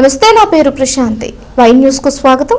నమస్తే నా పేరు ప్రశాంతి. వై న్యూస్కు స్వాగతం.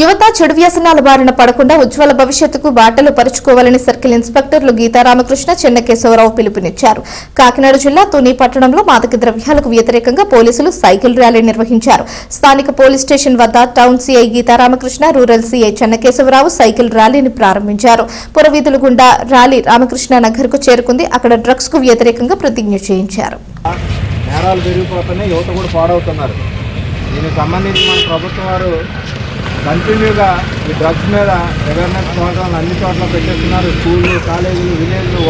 యువత చెడు వ్యసనాల బారిన పడకుండా ఉజ్వల భవిష్యత్తుకు బాటలు పరుచుకోవాలని సర్కిల్ ఇన్స్పెక్టర్లు గీతారామకృష్ణ చెన్నకేశవరావు పిలుపునిచ్చారు. కాకినాడ జిల్లా తుని పట్టణంలో మాదక ద్రవ్యాలకు వ్యతిరేకంగా పోలీసులు సైకిల్ ర్యాలీ నిర్వహించారు. స్థానిక పోలీస్ స్టేషన్ వద్ద town C I Geetharamakrishna rural C I Chennakesavarao cycle ర్యాలీని ప్రారంభించారు. పురవీధుల గుండా ర్యాలీ రామకృష్ణ నగర్కు చేరుకుంది. అక్కడ డ్రగ్స్కు వ్యతిరేకంగా ప్రతిజ్ఞ చేయించారు. నేరాలు పెరిగిపోతున్నాయి యువత కూడా పాడవుతున్నారు. దీనికి సంబంధించి మన ప్రభుత్వం వారు కంటిన్యూగా ఈ డ్రగ్స్ మీద అవేర్నెస్ ప్రోగ్రాంలు అన్ని చోట్ల పెట్టేస్తున్నారు. స్కూళ్ళు కాలేజీలు విలేజ్లు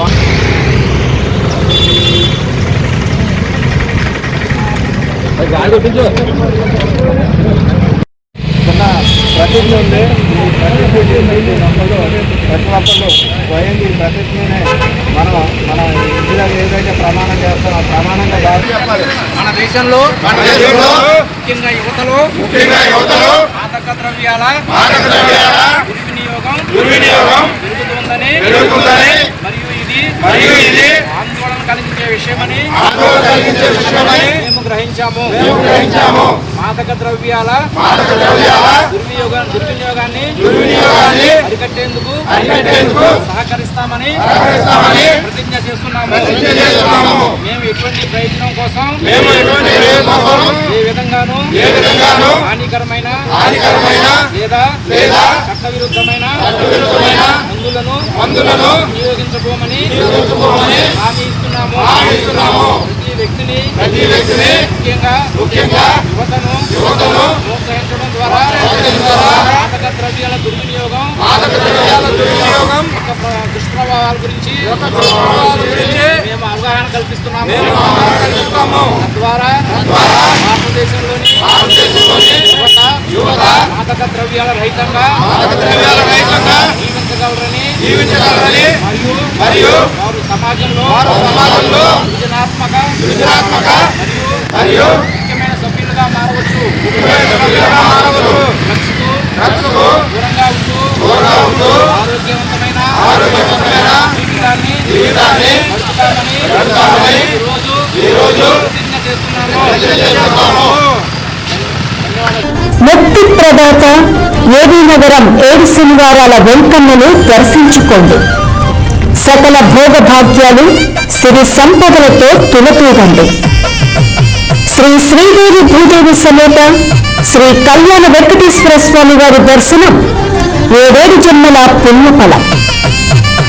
చిన్న ప్రతిజ్ఞ ఉంది. ఈ ప్రతిజ్ఞ ప్రతి ఒక్కళ్ళు స్వయంగా ఈ ప్రతిజ్ఞనే మనం మన ఏదైతే ప్రమాణం చేస్తారో ఆ ప్రమాణంగా మన దేశంలో మన దేశంలో ముఖ్యంగా యువతలో ముఖ్యంగా యువతలో మాదక ద్రవ్యాల మాదక ద్రవ్యాల దుర్వినియోగం దుర్వినియోగం పెరుగుతుందని పెరుగుతుందని మరియు ఇది మరియు ఇది ఆందోళన కలిగించే విషయమని ఆందోళన కలిగించే విషయమని మేము గ్రహించాము. మేము గ్రహించాము. మాదక ద్రవ్యాల మాదక ద్రవ్యాల దుర్వినియోగం దుర్వినియోగాన్ని అరికట్టేందుకు సహకరిస్తామని సహకరిస్తామని ప్రతిజ్ఞ చేస్తున్నాము ప్రతిజ్ఞ చేస్తున్నాము. మేము ఎటువంటి ప్రయోజనం కోసం ఏ విధంగానూ హానికరమైన హానికరమైన లేదా లేదా చట్టవిరుద్ధమైన చట్టవిరుద్ధమైన మందులను మందులను ఇస్తున్నాము హామీ ఇస్తున్నాము. ప్రతి వ్యక్తిని ప్రతి వ్యక్తిని ముఖ్యంగా ముఖ్యంగా యువతను యువతను ప్రోత్సహించడం ద్వారా ప్రోత్సహించడం ద్వారా మాదక ద్రవ్యాల దుర్వినియోగం దుష్ప్రభావాల గురించి మేము అవగాహన కల్పిస్తున్నాము. తద్వారా భారతదేశంలోని యువత మాదక ద్రవ్యాల రహితంగా జీవించగలరని జీవించగలరని మరియు మరియు వారు సమాజంలో వారు సమాజంలో సృజనాత్మక సృజనాత్మక మరియు మరియు ముఖ్యమైన సభ్యులుగా మారవచ్చు సభ్యులుగా మారవచ్చు. జీవితాన్ని ఈరోజు ముక్తి ప్రదాత ఏబీ నగరం ఏడు శనివారాల వెంకన్నను దర్శించుకోండి. సకల భోగభాగ్యాలు సిరి సంపదలతో తులతూగండి. శ్రీ శ్రీదేవి భూదేవి సమేత శ్రీ కళ్యాణ వెంకటేశ్వర స్వామి వారి దర్శనం ఏడేడు జన్మల పుణ్యఫలం.